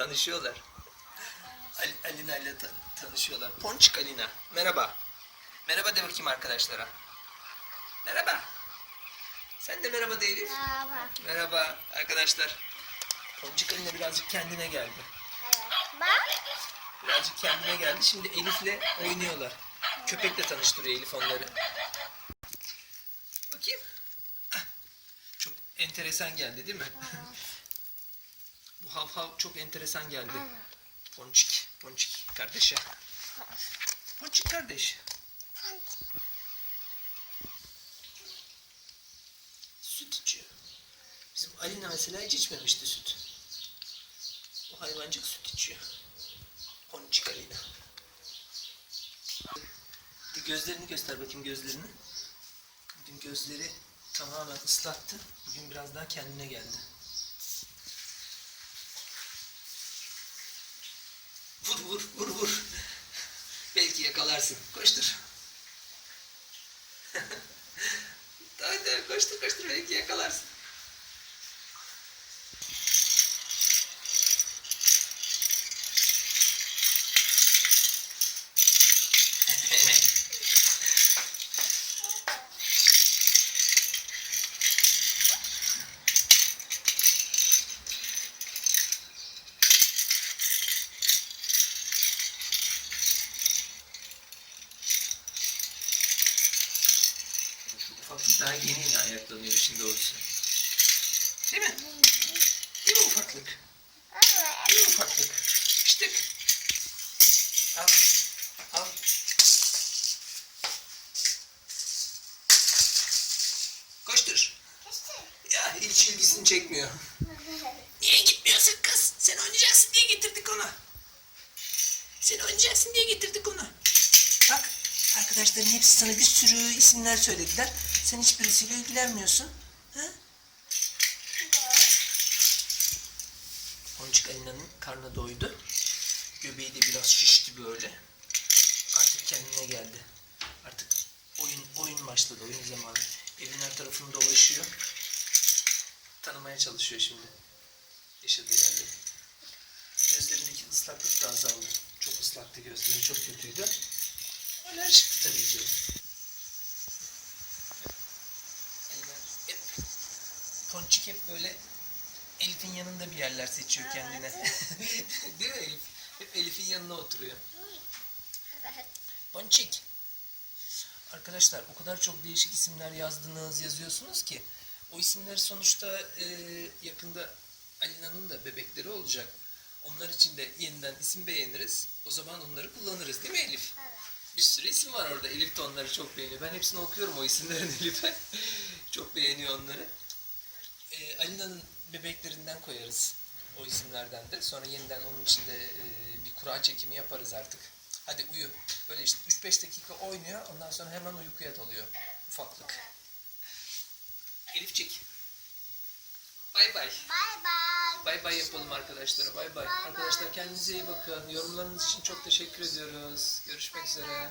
Tanışıyorlar. Al- Alina ile ta- tanışıyorlar. Ponçik Alina. Merhaba. Merhaba de bakayım arkadaşlara. Merhaba. Sen de merhaba de Elif. Merhaba. Merhaba arkadaşlar. Ponçik Alina birazcık kendine geldi. Evet. Bak. Birazcık kendine geldi. Şimdi Elif'le oynuyorlar. Köpekle tanıştırıyor Elif onları. Bakayım. Çok enteresan geldi değil mi? Bu hav hav çok enteresan geldi. Ponçik, Ponçik kardeşe. Ponçik kardeş. Süt içiyor. Bizim Alina mesela hiç içmemişti süt. Bu hayvancık süt içiyor. Ponçik Alina. Bir gözlerini göster bakayım gözlerini. Bugün gözleri tamamen ıslattı. Bugün biraz daha kendine geldi. Vur vur vur vur. Belki yakalarsın. Koştur. Hadi koştur koştur belki yakalarsın. Ufaklık daha yeni yeni ayaklanıyor işin doğrusu. Değil mi? Değil mi ufaklık? Değil mi ufaklık? Piştik. Al. Al. Koştur. Ya hiç ilgisini çekmiyor. Niye gitmiyorsun kız? Sen oynayacaksın diye getirdik onu. Sen oynayacaksın diye getirdik onu. Arkadaşların hepsi sana bir sürü isimler söylediler. Sen hiçbirisiyle ilgilenmiyorsun. Ha? Boncuk Alina'nın karnı doydu. Göbeği de biraz şişti böyle. Artık kendine geldi. Artık oyun oyun başladı, oyun zamanı. Evin her tarafını dolaşıyor. Tanımaya çalışıyor şimdi. Yaşadığı yerde. Gözlerindeki ıslaklık da azaldı. Çok ıslaktı gözleri, çok kötüydü. Tabii ki. Eller hep, Ponçik hep böyle Elif'in yanında bir yerler seçiyor kendine. Değil mi Elif? Hep Elif'in yanına oturuyor. Ponçik. Arkadaşlar o kadar çok değişik isimler yazdınız, yazıyorsunuz ki o isimleri sonuçta e, yakında Alina'nın da bebekleri olacak. Onlar için de yeniden isim beğeniriz. O zaman onları kullanırız değil mi Elif? Evet. Bir sürü isim var orada. Elif de onları çok beğeniyor. Ben hepsini okuyorum o isimlerin Elif'e. çok beğeniyor onları. Ee, Alina'nın bebeklerinden koyarız o isimlerden de. Sonra yeniden onun için de e, bir kura çekimi yaparız artık. Hadi uyu. Böyle işte 3-5 dakika oynuyor. Ondan sonra hemen uykuya dalıyor. Ufaklık. Elifçik. Bay bay. Bay bay yapalım arkadaşlara. Bay bay. Arkadaşlar kendinize iyi bakın. Yorumlarınız için çok teşekkür ediyoruz. Görüşmek üzere.